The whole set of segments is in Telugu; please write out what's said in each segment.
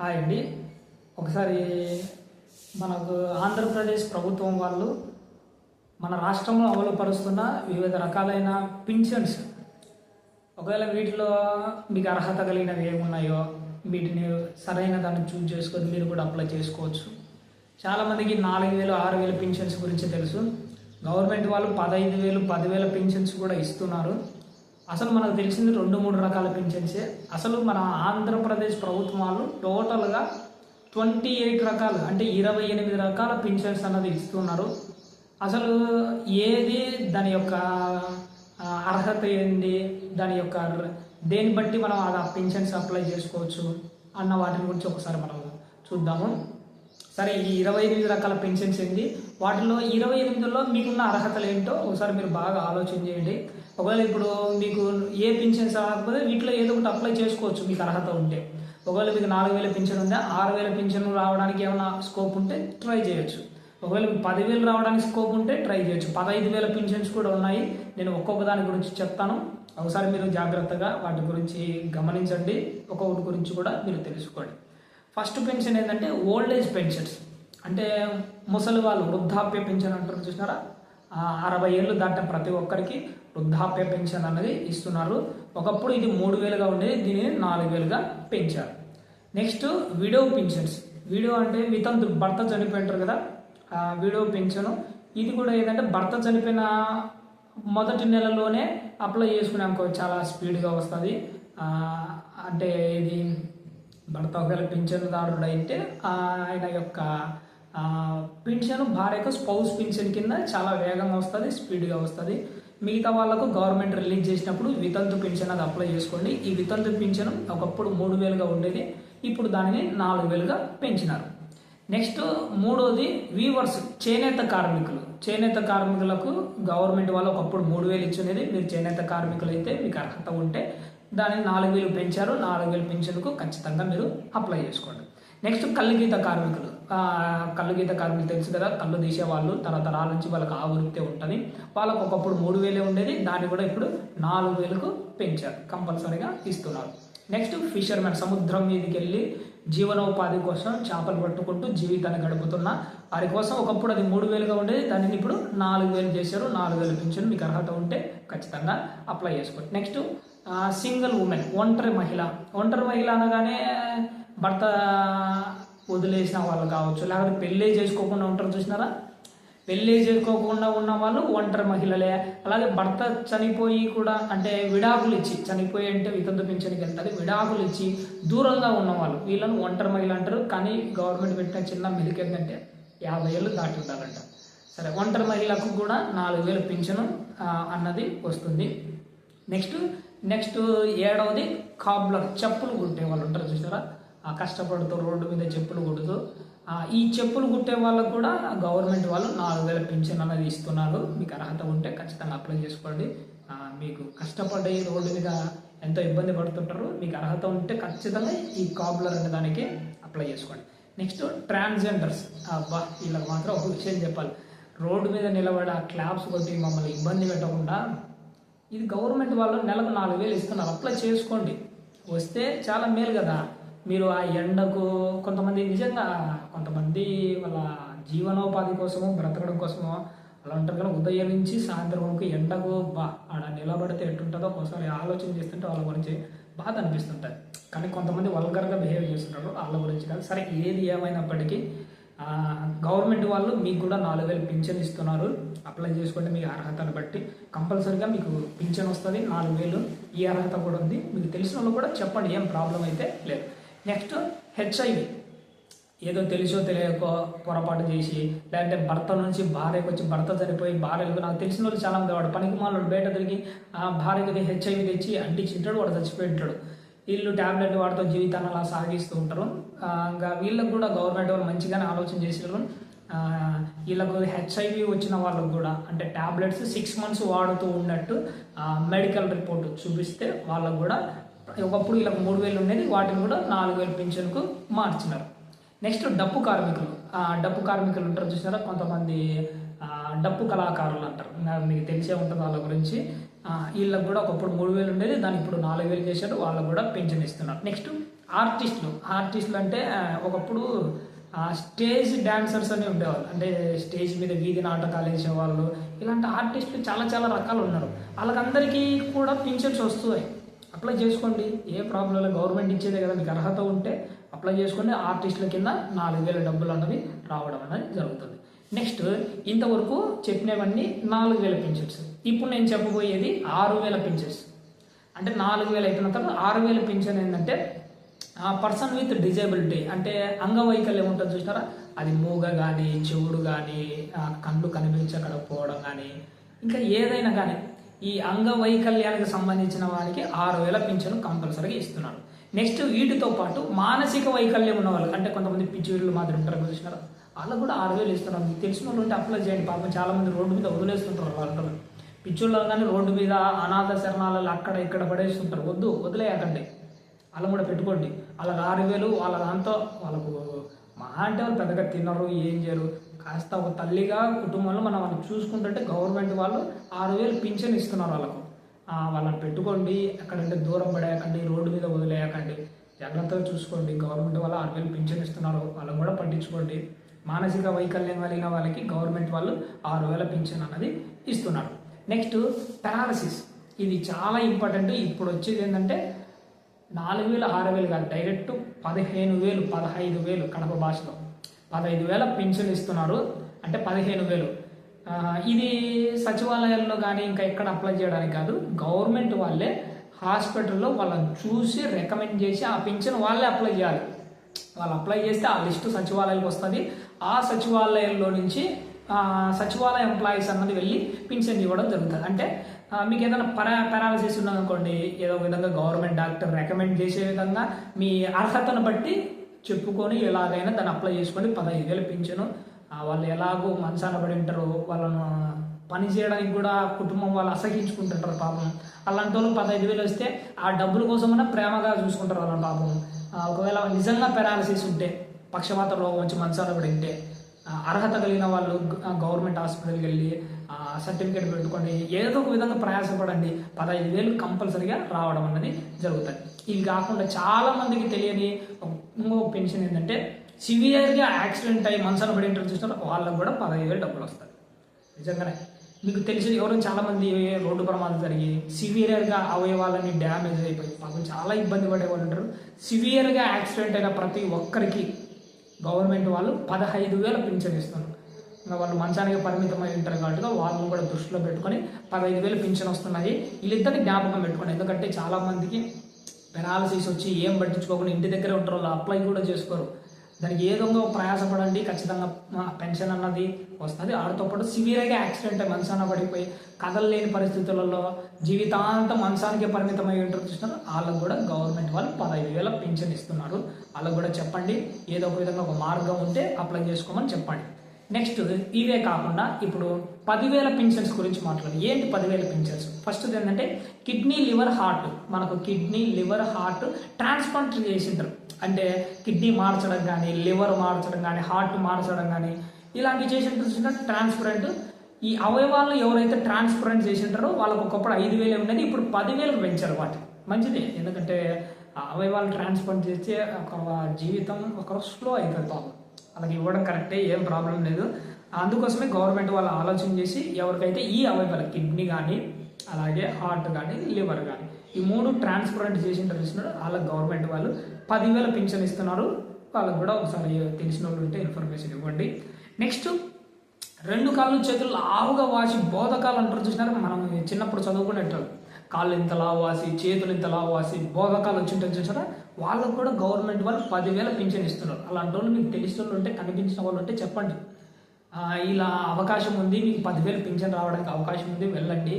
హాయ్ అండి. ఒకసారి మనకు ఆంధ్రప్రదేశ్ ప్రభుత్వం వాళ్ళు మన రాష్ట్రంలో అమలుపరుస్తున్న వివిధ రకాలైన పింఛన్స్. ఒకవేళ వీటిలో మీకు అర్హత కలిగినవి ఏమున్నాయో వీటిని సరైన దాన్ని చూజ్ చేసుకొని మీరు కూడా అప్లై చేసుకోవచ్చు. చాలామందికి నాలుగు వేలు ఆరు వేలు పింఛన్స్ గురించి తెలుసు. గవర్నమెంట్ వాళ్ళు పదహైదు వేలు పదివేల పింఛన్స్ కూడా ఇస్తున్నారు. అసలు మనకు తెలిసింది రెండు మూడు రకాల పింఛన్సే. అసలు మన ఆంధ్రప్రదేశ్ ప్రభుత్వం వాళ్ళు టోటల్గా ట్వంటీ ఎయిట్ రకాలు అంటే ఇరవై ఎనిమిది రకాల పింఛన్స్ అన్నది ఇస్తున్నారు. అసలు ఏది దాని యొక్క అర్హత ఏంటి దాని యొక్క దేన్ని బట్టి మనం అది ఆ పింఛన్స్ అప్లై చేసుకోవచ్చు? అన్న వాటిని గురించి ఒకసారి మనం చూద్దాము. సరే ఈ ఇరవై ఎనిమిది రకాల పెన్షన్స్ ఏంటి వాటిలో ఇరవై ఎనిమిదిలో మీకున్న అర్హతలు ఏంటో ఒకసారి మీరు బాగా ఆలోచన చేయండి. ఒకవేళ ఇప్పుడు మీకు ఏ పెన్షన్స్ రాకపోతే వీటిలో ఏదో ఒకటి అప్లై చేసుకోవచ్చు మీకు అర్హత ఉంటే. ఒకవేళ మీకు నాలుగు వేల పెన్షన్ ఉందా? ఆరు వేల పెన్షన్ రావడానికి ఏమైనా స్కోప్ ఉంటే ట్రై చేయొచ్చు. ఒకవేళ మీకు పదివేలు రావడానికి స్కోప్ ఉంటే ట్రై చేయొచ్చు. పదహైదు వేల పింఛన్స్ కూడా ఉన్నాయి. నేను ఒక్కొక్క దాని గురించి చెప్తాను. ఒకసారి మీరు జాగ్రత్తగా వాటి గురించి గమనించండి. ఒక్కొక్కటి గురించి కూడా మీరు తెలుసుకోండి. ఫస్ట్ పెన్షన్ ఏంటంటే ఓల్డ్ ఏజ్ పెన్షన్స్. అంటే ముసలి వాళ్ళు వృద్ధాప్య పెన్షన్ అంటారు చూసినారా? అరవై ఏళ్ళు దాటిన ప్రతి ఒక్కరికి వృద్ధాప్య పెన్షన్ అనేది ఇస్తున్నారు. ఒకప్పుడు ఇది మూడు వేలుగా ఉండేది దీనిని నాలుగు వేలుగా పెంచారు. Next widow pensions. విడో అంటే వితంతు భర్త చనిపోయింటారు కదా? Widow pension. ఇది కూడా ఏంటంటే భర్త చనిపోయిన మొదటి నెలలోనే అప్లై చేసుకున్నాక చాలా స్పీడ్గా వస్తుంది. అంటే ఇది భర్త ఒకవేళ పింఛనుదారుడు అయితే ఆయన యొక్క పింఛను పింఛను భార్యకు స్పౌస్ పింఛన్ కింద చాలా వేగంగా వస్తుంది స్పీడ్గా వస్తుంది. మిగతా వాళ్ళకు గవర్నమెంట్ రిలీజ్ చేసినప్పుడు వితంతు పింఛన్ అది అప్లై చేసుకోండి. ఈ వితంతు పింఛను ఒకప్పుడు మూడు వేలుగా ఉండేది ఇప్పుడు దానిని నాలుగు వేలుగా పెంచినారు. నెక్స్ట్ మూడోది వీవర్స్ చేనేత కార్మికులు. చేనేత కార్మికులకు గవర్నమెంట్ వాళ్ళు ఒకప్పుడు మూడు వేలు ఇచ్చునేది మీరు చేనేత కార్మికులు అయితే మీకు అర్హత ఉంటే దానిని నాలుగు వేలు పెంచారు. నాలుగు వేలు పెన్షన్కు ఖచ్చితంగా మీరు అప్లై చేసుకోండి. నెక్స్ట్ కళ్ళు గీత కార్మికులు. ఆ, కళ్ళు గీత కార్మికులు తెలుసు కదా కళ్ళు తీసే వాళ్ళు తరతరాల నుంచి వాళ్ళకి ఆ ఉంటుంది. వాళ్ళకు ఒకప్పుడు మూడు వేలే ఉండేది దాన్ని కూడా ఇప్పుడు నాలుగు వేలకు పెంచారు కంపల్సరీగా ఇస్తున్నారు. నెక్స్ట్ ఫిషర్మెన్ సముద్రం మీదకి వెళ్ళి జీవనోపాధి కోసం చేపలు పట్టుకుంటూ జీవితాన్ని గడుపుతున్న వారి కోసం ఒకప్పుడు అది మూడు వేలుగా ఉండేది దానిని ఇప్పుడు నాలుగు వేలు చేశారు నాలుగు వేలు పెంచారు మీకు అర్హత ఉంటే ఖచ్చితంగా అప్లై చేసుకోండి. నెక్స్ట్ సింగిల్ ఉమెన్ ఒంటరి మహిళ. ఒంటరి మహిళ అనగానే భర్త వదిలేసిన వాళ్ళు కావచ్చు లేకపోతే పెళ్ళే చేసుకోకుండా ఉంటారు చూసినారా? పెళ్ళి చేసుకోకుండా ఉన్న వాళ్ళు ఒంటరి మహిళలే. అలాగే భర్త చనిపోయి కూడా అంటే విడాకులు ఇచ్చి చనిపోయి అంటే వితంతు పింఛన్కి వెళ్తుంది విడాకులు ఇచ్చి దూరంగా ఉన్నవాళ్ళు వీళ్ళని ఒంటరి మహిళ అంటారు. కానీ గవర్నమెంట్ పెట్టిన చిన్న మెలిక ఏంటంటే యాభై ఏళ్ళు దాటి ఉండాలంట. సరే ఒంటరి మహిళలకు కూడా నాలుగు వేలు పింఛను అన్నది వస్తుంది. నెక్స్ట్ నెక్స్ట్ ఏడవది కాబ్లర్ చెప్పులు కుట్టే వాళ్ళు ఉంటారు చూసారా? ఆ కష్టపడుతూ రోడ్డు మీద చెప్పులు కుడుతూ ఈ చెప్పులు కుట్టే వాళ్ళకు కూడా గవర్నమెంట్ వాళ్ళు నాలుగు వేల పెన్షన్ అనేది ఇస్తున్నారు. మీకు అర్హత ఉంటే ఖచ్చితంగా అప్లై చేసుకోండి. మీకు కష్టపడి రోడ్డు మీద ఎంతో ఇబ్బంది పడుతుంటారు. మీకు అర్హత ఉంటే ఖచ్చితంగా ఈ కాబ్లర్ అనే దానికి అప్లై చేసుకోండి. Next transgenders. అబ్బా వీళ్ళకి మాత్రం ఒక విషయం చెప్పాలి. రోడ్డు మీద నిలబడి ఆ క్లాప్స్ కొట్టి మమ్మల్ని ఇబ్బంది పెట్టకుండా ఇది గవర్నమెంట్ వాళ్ళు నెలకు నాలుగు వేలు ఇస్తున్నారు. అప్లై చేసుకోండి. వస్తే చాలా మేలు కదా. మీరు ఆ ఎండకు కొంతమంది నిజంగా కొంతమంది వాళ్ళ జీవనోపాధి కోసము బ్రతకడం కోసము అలా ఉంటారు కానీ ఉదయం నుంచి సాయంత్రం వరకు ఎండకు బా ఆడ నిలబడితే ఎట్టుంటుందో ఒకసారి ఆలోచన చేస్తుంటే వాళ్ళ గురించి బాధ అనిపిస్తుంటుంది. కానీ కొంతమంది వల్గర్గా బిహేవ్ చేస్తుంటారు వాళ్ళ గురించి కాదు. సరే ఏది ఏమైనప్పటికీ గవర్నమెంట్ వాళ్ళు మీకు కూడా నాలుగు వేలు పింఛన్ ఇస్తున్నారు. అప్లై చేసుకోండి మీ అర్హతను బట్టి కంపల్సరీగా మీకు పింఛన్ వస్తుంది. నాలుగు వేలు ఈ అర్హత కూడా ఉంది. మీకు తెలిసిన వాళ్ళు కూడా చెప్పండి ఏం ప్రాబ్లం అయితే లేదు. Next HIV. ఏదో తెలిసో తెలియకో పొరపాటు చేసి లేదంటే భర్త నుంచి భార్యకు వచ్చి భర్త చనిపోయి భార్యలకు నాకు తెలిసిన వాళ్ళు చాలా మంది వాడు పనికి మాలోడు బయట తిరిగి ఆ భార్యకి హెచ్ఐవి తెచ్చి అంటించింటాడు వాడు చచ్చిపోయి ఉంటాడు. వీళ్ళు ట్యాబ్లెట్ వాడితో జీవితాన్ని అలా సాగిస్తూ ఉంటారు. ఇంకా వీళ్ళకి కూడా గవర్నమెంట్ వాళ్ళు మంచిగానే ఆలోచన చేసారు వీళ్ళకు హెచ్ఐవి వచ్చిన వాళ్ళకు కూడా అంటే ట్యాబ్లెట్స్ సిక్స్ మంత్స్ వాడుతూ ఉన్నట్టు మెడికల్ రిపోర్ట్ చూపిస్తే వాళ్ళకు కూడా ఒకప్పుడు వీళ్ళకి మూడు వేలు ఉండేది వాటిని కూడా నాలుగు వేలు పెన్షన్కు మార్చినారు. నెక్స్ట్ డప్పు కార్మికులు. డప్పు కార్మికులు ఉంటారు చూసినారా? కొంతమంది డప్పు కళాకారులు అంటారు. మీకు తెలిసే ఉంటుంది వాళ్ళ గురించి. వీళ్ళకి కూడా ఒకప్పుడు మూడు వేలు ఉండేది దాన్ని ఇప్పుడు నాలుగు వేలు చేశారు వాళ్ళకు కూడా పెన్షన్ ఇస్తున్నారు. నెక్స్ట్ ఆర్టిస్టులు. ఆర్టిస్టులు అంటే ఒకప్పుడు స్టేజ్ డాన్సర్స్ అని ఉండేవాళ్ళు. అంటే స్టేజ్ మీద వీధి నాటకాలు వేసేవాళ్ళు. ఇలాంటి ఆర్టిస్టులు చాలా చాలా రకాలు ఉన్నారు. వాళ్ళకందరికీ కూడా పింఛన్స్ వస్తున్నాయి. అప్లై చేసుకోండి. ఏ ప్రాబ్లం లేదు. గవర్నమెంట్ ఇచ్చేదే కదా. మీకు అర్హత ఉంటే అప్లై చేసుకోండి. ఆర్టిస్టుల కింద నాలుగు వేల డబ్బులు అన్నవి రావడం అనేది జరుగుతుంది. నెక్స్ట్ ఇంతవరకు చెప్పినవన్నీ నాలుగు వేల పింఛన్స్. ఇప్పుడు నేను చెప్పబోయేది ఆరు వేల పింఛన్స్. అంటే నాలుగు వేలు అయిపోయిన తర్వాత ఆరు వేల పింఛన్ ఏంటంటే పర్సన్ విత్ డిజేబిలిటీ అంటే అంగవైకల్యం ఉంటుంది చూసినారా? అది మూగ కానీ చెవుడు కానీ కళ్ళు కనిపించకపోవడం కానీ ఇంకా ఏదైనా కానీ ఈ అంగవైకల్యానికి సంబంధించిన వారికి ఆరు వేల పింఛను కంపల్సరీగా ఇస్తున్నారు. నెక్స్ట్ వీటితో పాటు మానసిక వైకల్యం ఉన్న వాళ్ళకి అంటే కొంతమంది పిచ్చివీళ్ళు మాత్రం ఉంటారు చూసినారు? వాళ్ళకు కూడా ఆరు వేలు ఇస్తున్నారు. మీకు తెలిసిన వాళ్ళు ఉంటే అప్లై చేయండి. పాపం చాలా మంది రోడ్డు మీద వదిలేస్తుంటారు వాళ్ళు పిచ్చోళ్ళు కానీ రోడ్డు మీద అనాథ శరణాలలో అక్కడ ఇక్కడ పడేస్తుంటారు. వద్దు వదిలేయకండి. అలా కూడా పెట్టుకోండి. వాళ్ళకి ఆరు వేలు వాళ్ళ దాంతో వాళ్ళకు మహా అంటే వాళ్ళు పెద్దగా తినరు ఏం చేయరు. కాస్త ఒక తల్లిగా కుటుంబంలో మనం వాళ్ళని చూసుకుంటుంటే గవర్నమెంట్ వాళ్ళు ఆరు వేలు పింఛన్ ఇస్తున్నారు వాళ్ళకు. వాళ్ళని పెట్టుకోండి ఎక్కడంటే దూరం పడేయకండి రోడ్డు మీద వదిలేయకండి. జాగ్రత్తగా చూసుకోండి గవర్నమెంట్ వాళ్ళు ఆరు వేలు పింఛన్ ఇస్తున్నారు వాళ్ళని కూడా పట్టించుకోండి. మానసిక వైకల్యం కలిగిన వాళ్ళకి గవర్నమెంట్ వాళ్ళు ఆరు వేల పింఛన్ అన్నది ఇస్తున్నారు. నెక్స్ట్ పారాలసిస్ ఇది చాలా ఇంపార్టెంట్ ఇప్పుడు వచ్చేది ఏంటంటే నాలుగు వేలు ఆరు వేలు కాదు డైరెక్ట్ పదిహేను వేలు పదహైదు వేలు కడప భాషలో. పదహైదు వేల పెన్షన్ ఇస్తున్నారు. అంటే పదిహేను వేలు. ఇది సచివాలయాల్లో కానీ ఇంకా ఎక్కడ అప్లై చేయడానికి కాదు గవర్నమెంట్ వాళ్ళే హాస్పిటల్లో వాళ్ళని చూసి రికమెండ్ చేసి ఆ పెన్షన్ వాళ్ళే అప్లై చేయాలి. వాళ్ళు అప్లై చేస్తే ఆ లిస్టు సచివాలయానికి వస్తుంది. ఆ సచివాలయంలో నుంచి సచివాలయ ఎంప్లాయీస్ అన్నది వెళ్ళి పింఛన్ ఇవ్వడం జరుగుతుంది. అంటే మీకు ఏదైనా పరా పారాలసిస్ ఉన్నదనుకోండి ఏదో ఒక విధంగా గవర్నమెంట్ డాక్టర్ రికమెండ్ చేసే విధంగా మీ అర్హతను బట్టి చెప్పుకొని ఎలాగైనా దాన్ని అప్లై చేసుకొని పదహైదు వేలు పింఛను. వాళ్ళు ఎలాగో మనసాన పడి ఉంటారు వాళ్ళను పని చేయడానికి కూడా కుటుంబం వాళ్ళు అసహించుకుంటుంటారు పాపం. అలాంటి వాళ్ళు పదహైదు వేలు వస్తే ఆ డబ్బుల కోసమైనా ప్రేమగా చూసుకుంటారు వాళ్ళని పాపం. ఒకవేళ నిజంగా పెరాలసిస్ ఉంటే పక్షవాత రోగం వచ్చి మనసాన పడి ఉంటే అర్హత కలిగిన వాళ్ళు గవర్నమెంట్ హాస్పిటల్కి వెళ్ళి సర్టిఫికేట్ పెట్టుకోండి ఏదో ఒక విధంగా ప్రయాసపడండి. పదహైదు వేలు కంపల్సరిగా రావడం అన్నది జరుగుతుంది ఇవి కాకుండా చాలా మందికి తెలియని ఇంకో పెన్షన్ ఏంటంటే సివియర్గా యాక్సిడెంట్ అయ్యి మనసులో పడి ఉంటారు వాళ్ళకు కూడా పదహైదు వేలు డబ్బులు వస్తాయి. నిజంగానే. మీకు తెలిసి ఎవరైనా చాలా మంది రోడ్డు ప్రమాదం జరిగి సివియర్గా అవయవాలన్నీ డ్యామేజ్ అయిపోయి పాపం చాలా ఇబ్బంది పడే వాళ్ళు ఉంటారు. సివియర్గా యాక్సిడెంట్ అయిన ప్రతి ఒక్కరికి గవర్నమెంట్ వాళ్ళు పదహైదు వేల పింఛన్ ఇస్తున్నారు. వాళ్ళు మంచానికి పరిమితం అయి ఉంటారు కాబట్టి వాళ్ళని కూడా దృష్టిలో పెట్టుకొని పదహైదు వేలు పింఛన్ వస్తున్నాయి వీళ్ళిద్దరిని జ్ఞాపకం పెట్టుకోండి. ఎందుకంటే చాలా మందికి పెనాలసిస్ వచ్చి ఏం పట్టించుకోకుండా ఇంటి దగ్గరే ఉంటారు. వాళ్ళు అప్లై కూడా చేసుకోరు. దానికి ఏదో ప్రయాసపడండి. ఖచ్చితంగా పెన్షన్ అన్నది వస్తుంది. ఆడితో పాటు సివియర్గా యాక్సిడెంట్ అయ్యి మంచాన పడిపోయి కదలలేని పరిస్థితులలో జీవితాంతం మంచానికే పరిమితమై ఉంటారు చూస్తున్నారు వాళ్ళకు కూడా గవర్నమెంట్ వాళ్ళు పదహైదు వేల పెన్షన్ ఇస్తున్నారు. వాళ్ళకు కూడా చెప్పండి. ఏదో ఒక విధంగా ఒక మార్గం ఉంటే అప్లై చేసుకోమని చెప్పండి. నెక్స్ట్ ఇవే కాకుండా ఇప్పుడు పదివేల పింఛన్స్ గురించి మాట్లాడు. ఏంటి పదివేల పింఛన్స్? ఫస్ట్ ఏంటంటే కిడ్నీ లివర్ హార్ట్. మనకు కిడ్నీ లివర్ హార్ట్ ట్రాన్స్ప్లాంట్ చేసింటారు అంటే కిడ్నీ మార్చడం కానీ లివర్ మార్చడం కానీ హార్ట్ మార్చడం కానీ ఇలాంటివి చేసిన ట్రాన్స్పరెంట్. ఈ అవయవాలను ఎవరైతే ట్రాన్స్పరెంట్ చేసింటారో వాళ్ళకు ఒకప్పుడు ఐదు వేలు ఉండేది ఇప్పుడు పదివేలకు పెంచారు వాటి. మంచిది. ఎందుకంటే అవయవాలు ట్రాన్స్పరెంట్ చేస్తే ఒక జీవితం ఒక స్లో అవుతుంది పాపం అలాగే ఇవ్వడం కరెక్టే ఏం ప్రాబ్లం లేదు. అందుకోసమే గవర్నమెంట్ వాళ్ళు ఆలోచన చేసి ఎవరికైతే ఈ అవయవాలు కిడ్నీ కానీ అలాగే హార్ట్ కానీ లివర్ కానీ ఈ మూడు ట్రాన్స్పరెంట్ చేసిన తెలిసినారు వాళ్ళకి గవర్నమెంట్ వాళ్ళు పదివేల పింఛన్ ఇస్తున్నారు. వాళ్ళకు కూడా ఒకసారి తెలిసిన వాళ్ళు ఉంటే ఇన్ఫర్మేషన్ ఇవ్వండి. నెక్స్ట్ రెండు కాళ్ళు చేతులు లావుగా వాసి బోధకాలు అంటారు చూసినారు? మనం చిన్నప్పుడు చదువుకునేటోళ్ళు. కాళ్ళు ఇంత లావు వాసి చేతులు ఇంత లావు వాసి బోధకాలు వచ్చింటే చూసారా వాళ్ళకు కూడా గవర్నమెంట్ వాళ్ళు పదివేల పింఛన్ ఇస్తున్నారు. అలాంటి వాళ్ళు మీకు తెలిసిన వాళ్ళు ఉంటే కనిపించిన వాళ్ళు ఉంటే చెప్పండి. ఇలా అవకాశం ఉంది మీకు పదివేలు పింఛన్ రావడానికి అవకాశం ఉంది వెళ్ళండి.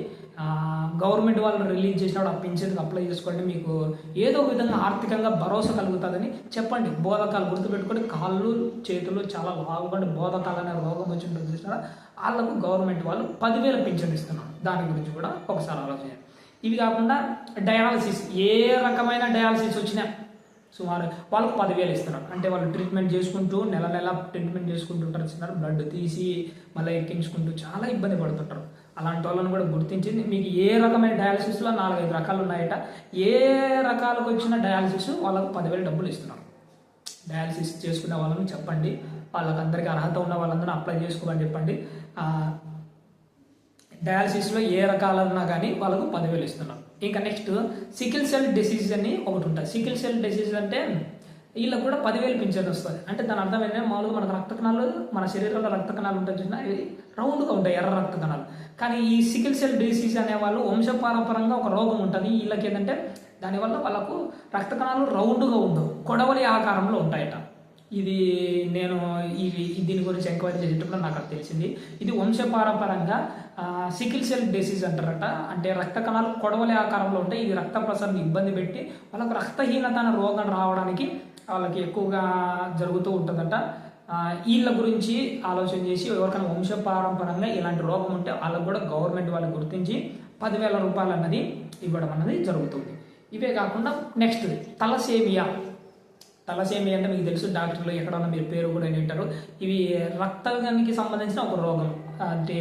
గవర్నమెంట్ వాళ్ళు రిలీజ్ చేసినప్పుడు ఆ పింఛన్కి అప్లై చేసుకోండి. మీకు ఏదో విధంగా ఆర్థికంగా భరోసా కలుగుతుందని చెప్పండి. బోధకాలు గుర్తుపెట్టుకొని కాళ్ళు చేతులు చాలా లావుగా బోధకాలు అనే రోగం వచ్చి ఉంటుంది చూసినారా? వాళ్ళకు గవర్నమెంట్ వాళ్ళు పదివేల పింఛన్ ఇస్తున్నారు. దాని గురించి కూడా ఒకసారి ఆలోచించండి. ఇవి కాకుండా డయాలసిస్ ఏ రకమైన డయాలసిస్ వచ్చినా సుమారు వాళ్ళకు పదివేలు ఇస్తున్నారు అంటే వాళ్ళు ట్రీట్మెంట్ చేసుకుంటూ నెల నెల ట్రీట్మెంట్ చేసుకుంటుంటారు ఇస్తున్నారు బ్లడ్ తీసి మళ్ళీ ఎక్కించుకుంటూ చాలా ఇబ్బంది పడుతుంటారు. అలాంటి వాళ్ళని కూడా గుర్తించింది. మీకు ఏ రకమైన డయాలసిస్లో నాలుగైదు రకాలు ఉన్నాయట. ఏ రకాలకు వచ్చిన డయాలసిస్ వాళ్ళకు పదివేలు డబ్బులు ఇస్తున్నారు. డయాలసిస్ చేసుకునే వాళ్ళని చెప్పండి. వాళ్ళకందరికీ అర్హత ఉన్న వాళ్ళందరూ అప్లై చేసుకోమని చెప్పండి. డయాలసిస్లో ఏ రకాలన్నా కానీ వాళ్ళకు పదివేలు ఇస్తున్నారు. ఇక నెక్స్ట్ సికిల్ సెల్ డిసీజ్ అని ఒకటి ఉంటుంది. సికిల్ సెల్ డిసీజ్ అంటే వీళ్ళకి కూడా పదివేలు పింఛన్ వస్తుంది. అంటే దాని అర్థం ఏంటంటే మామూలుగా మనకు రక్త కణాలు మన శరీరంలో రక్త కణాలు ఉంటాయి చూసినా ఇవి రౌండ్గా ఉంటాయి ఎర్ర రక్త కణాలు. కానీ ఈ సికిల్ సెల్ డిసీజ్ అనే వాళ్ళు వంశపారంపరంగా ఒక రోగం ఉంటుంది. వీళ్ళకి ఏంటంటే దానివల్ల వాళ్ళకు రక్త కణాలు రౌండ్గా ఉండవు. కొడవలి ఆకారంలో ఉంటాయట. ఇది నేను ఇది దీని గురించి ఎంక్వైరీ చేసేటప్పుడు నాకు అది తెలిసింది. ఇది వంశపారంపరంగా సికిల్ సెల్ డిసీజ్ అంటారట. అంటే రక్త కణాలు కొడవలి ఆకారంలో ఉంటాయి ఇది రక్త ప్రసరణ ఇబ్బంది పెట్టి వాళ్ళకు రక్తహీనత అనే రోగం రావడానికి వాళ్ళకి ఎక్కువగా జరుగుతూ ఉంటుందట. వీళ్ళ గురించి ఆలోచన చేసి ఎవరికైనా వంశపారంపరంగా ఇలాంటి రోగం ఉంటే వాళ్ళకు కూడా గవర్నమెంట్ వాళ్ళు గుర్తించి పదివేల రూపాయలు అన్నది ఇవ్వడం అన్నది జరుగుతుంది. ఇవే కాకుండా నెక్స్ట్ తలసేమియా. తలసేమి అంటే మీకు తెలుసు డాక్టర్లు ఎక్కడన్నా మీరు పేరు కూడా వింటారు. ఇవి రక్తానికి సంబంధించిన ఒక రోగం. అంటే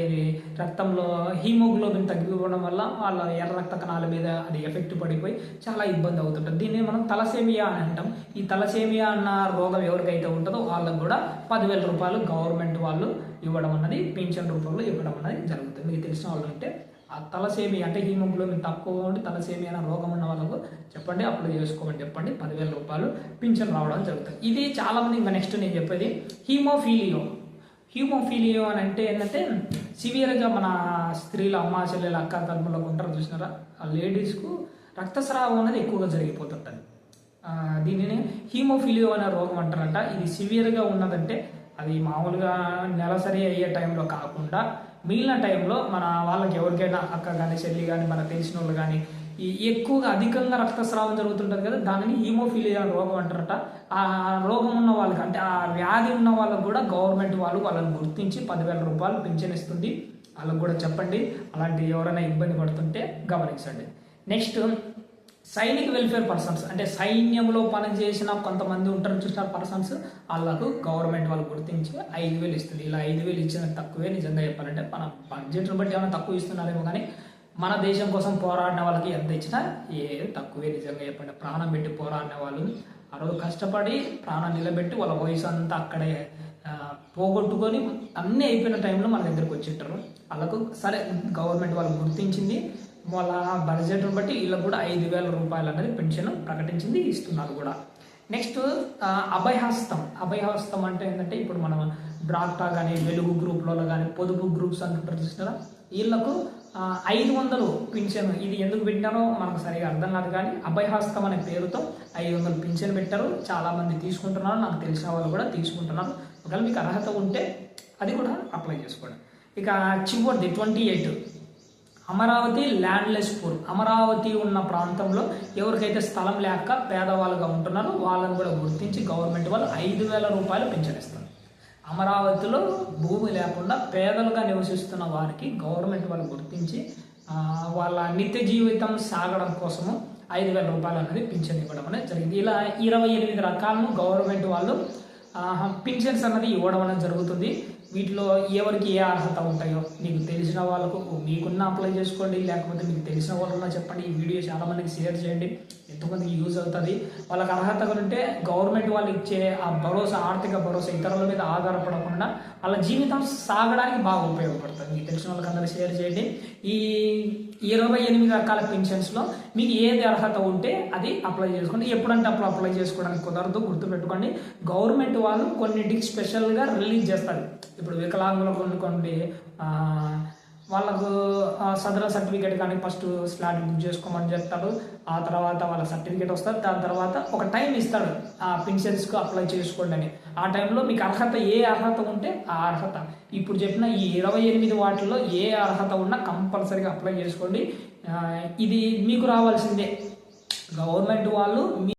రక్తంలో హీమోగ్లోబిన్ తగ్గిపోవడం వల్ల వాళ్ళ ఎర్ర రక్త కణాల మీద అది ఎఫెక్ట్ పడిపోయి చాలా ఇబ్బంది అవుతుంటుంది. దీన్ని మనం తలసేమియా అని అంటాం. ఈ తలసేమియా అన్న రోగం ఎవరికైతే ఉంటుందో వాళ్ళకు కూడా పదివేల రూపాయలు గవర్నమెంట్ వాళ్ళు ఇవ్వడం అన్నది పింఛన్ రూపంలో ఇవ్వడం అన్నది జరుగుతుంది. మీకు తెలిసిన వాళ్ళు అంటే ఆ తలసేమి అంటే హీమోగ్లోబిన్ తక్కువ ఉండి తలసేమి అనే రోగం ఉన్న వాళ్ళకు చెప్పండి అప్లై చేసుకోమని చెప్పండి. పదివేల రూపాయలు పింఛన్ రావడం జరుగుతుంది. ఇది చాలామంది ఇంకా నెక్స్ట్ నేను చెప్పేది హీమోఫీలియో. హీమోఫీలియో అని అంటే ఏంటంటే సివియర్గా మన స్త్రీలు అమ్మ చెల్లెలు అక్క తల్పులకు ఉంటారు చూసినారా? ఆ లేడీస్కు రక్తస్రావం అనేది ఎక్కువగా జరిగిపోతుంటుంది. దీనిని హీమోఫిలియో అనే రోగం అంటారంట. ఇది సివియర్గా ఉన్నదంటే అది మామూలుగా నెలసరి అయ్యే టైంలో కాకుండా మిగిలిన టైంలో మన వాళ్ళకి ఎవరికైనా అక్క కానీ చెల్లి కానీ మన తెలిసిన వాళ్ళు కానీ ఈ ఎక్కువగా అధికంగా రక్తస్రావం జరుగుతుంటుంది కదా దానిని హీమోఫిలియా రోగం అంటారట. ఆ రోగం ఉన్న వాళ్ళకి అంటే ఆ వ్యాధి ఉన్న వాళ్ళకు కూడా గవర్నమెంట్ వాళ్ళు వాళ్ళని గుర్తించి పదివేల రూపాయలు పింఛన్ ఇస్తుంది. వాళ్ళకు కూడా చెప్పండి. అలాంటి ఎవరైనా ఇబ్బంది పడుతుంటే గమనించండి. నెక్స్ట్ సైనిక వెల్ఫేర్ పర్సన్స్ అంటే సైన్యంలో పనిచేసిన కొంతమంది ఉంటారు చూసిన పర్సన్స్ వాళ్ళకు గవర్నమెంట్ వాళ్ళు గుర్తించి ఐదు వేలు ఇస్తుంది. ఇలా ఐదు వేలు ఇచ్చిన తక్కువే నిజంగా చెప్పాలంటే మన బడ్జెట్ను బట్టి ఏమైనా తక్కువ ఇస్తున్నారేమో కానీ మన దేశం కోసం పోరాడిన వాళ్ళకి ఎంత ఇచ్చినా ఏ తక్కువే నిజంగా చెప్పండి. ప్రాణం పెట్టి పోరాడిన వాళ్ళు ఆ రోజు కష్టపడి ప్రాణం నిలబెట్టి వాళ్ళ వయసు అంతా అక్కడే పోగొట్టుకొని అన్నీ అయిపోయిన టైంలో మన దగ్గరకు వచ్చింటారు. వాళ్ళకు సరే గవర్నమెంట్ వాళ్ళు గుర్తించింది వాళ్ళ బడ్జెట్ను బట్టి వీళ్ళకి కూడా ఐదు వేల రూపాయలు అనేది పెన్షన్ ప్రకటించింది ఇస్తున్నారు కూడా. నెక్స్ట్ అభయహస్తం. అభయహస్తం అంటే ఏంటంటే ఇప్పుడు మనం డ్రాక్టా కానీ వెలుగు గ్రూప్లలో కానీ పొదుపు గ్రూప్స్ అంటుంటారు చూసినారా? వీళ్ళకు ఐదు వందలు పింఛన్. ఇది ఎందుకు పెట్టారో మనకు సరిగా అర్థం కాదు కానీ అభయహస్తం అనే పేరుతో ఐదు వందలు పింఛన్ పెట్టారు. చాలామంది తీసుకుంటున్నారు. నాకు తెలిసిన వాళ్ళు కూడా తీసుకుంటున్నారు. ఒకవేళ మీకు అర్హత ఉంటే అది కూడా అప్లై చేసుకోండి. ఇక చివరిది twenty eight. Amaravati landless poor. Amaravati ఉన్న ప్రాంతంలో ఎవరికైతే స్థలం లేక పేదవాళ్ళుగా ఉంటున్నారో వాళ్ళని కూడా గుర్తించి గవర్నమెంట్ వాళ్ళు ఐదు వేల రూపాయలు పెంచనిస్తారు అమరావతిలో భూమి లేకుండా పేదలుగా నివసిస్తున్న వారికి గవర్నమెంట్ వాళ్ళు గుర్తించి వాళ్ళ నిత్య జీవితం సాగడం కోసము ఐదు వేల రూపాయలు అనేది పింఛన్ ఇవ్వడం అనేది జరిగింది. ఇలా ఇరవై ఎనిమిది రకాలను గవర్నమెంట్ వాళ్ళు పింఛన్స్ అనేది ఇవ్వడం అనేది జరుగుతుంది. వీటిలో ఎవరికి ఏ అర్హత ఉంటాయో మీకు తెలిసిన వాళ్ళకు మీకున్న అప్లై చేసుకోండి లేకపోతే మీకు తెలిసిన వాళ్ళన్నా చెప్పండి. ఈ వీడియో చాలామందికి షేర్ చేయండి. ఎంతమందికి యూజ్ అవుతుంది. వాళ్ళకి అర్హత ఉంటే గవర్నమెంట్ వాళ్ళు ఇచ్చే ఆ భరోసా ఆర్థిక భరోసా ఇతరుల మీద ఆధారపడకుండా వాళ్ళ జీవితం సాగడానికి బాగా ఉపయోగపడుతుంది. మీకు తెలిసిన వాళ్ళకి అందరూ షేర్ చేయండి. ఈ ఇరవై ఎనిమిది రకాల పెన్షన్స్లో మీకు ఏది అర్హత ఉంటే అది అప్లై చేసుకోండి. ఎప్పుడంటే అప్పుడు అప్లై చేసుకోవడానికి కుదరదు గుర్తుపెట్టుకోండి. గవర్నమెంట్ వాళ్ళు కొన్నింటికి స్పెషల్గా రిలీజ్ చేస్తారు. ఇప్పుడు వికలాంగులకు కొన్ని కొన్ని వాళ్ళకు సదర సర్టిఫికేట్ కానీ ఫస్ట్ స్లాట్ బుక్ చేసుకోమని చెప్తాడు. ఆ తర్వాత వాళ్ళ సర్టిఫికేట్ వస్తారు. దాని తర్వాత ఒక టైం ఇస్తాడు. ఆ పెన్షన్స్కి అప్లై చేసుకోండి అని. ఆ టైంలో మీకు అర్హత ఏ అర్హత ఉంటే ఆ అర్హత. ఇప్పుడు చెప్పిన ఈ ఇరవై ఎనిమిది వాటిల్లో ఏ అర్హత ఉన్నా కంపల్సరీగా అప్లై చేసుకోండి. ఇది మీకు రావాల్సిందే. గవర్నమెంట్ వాళ్ళు మీ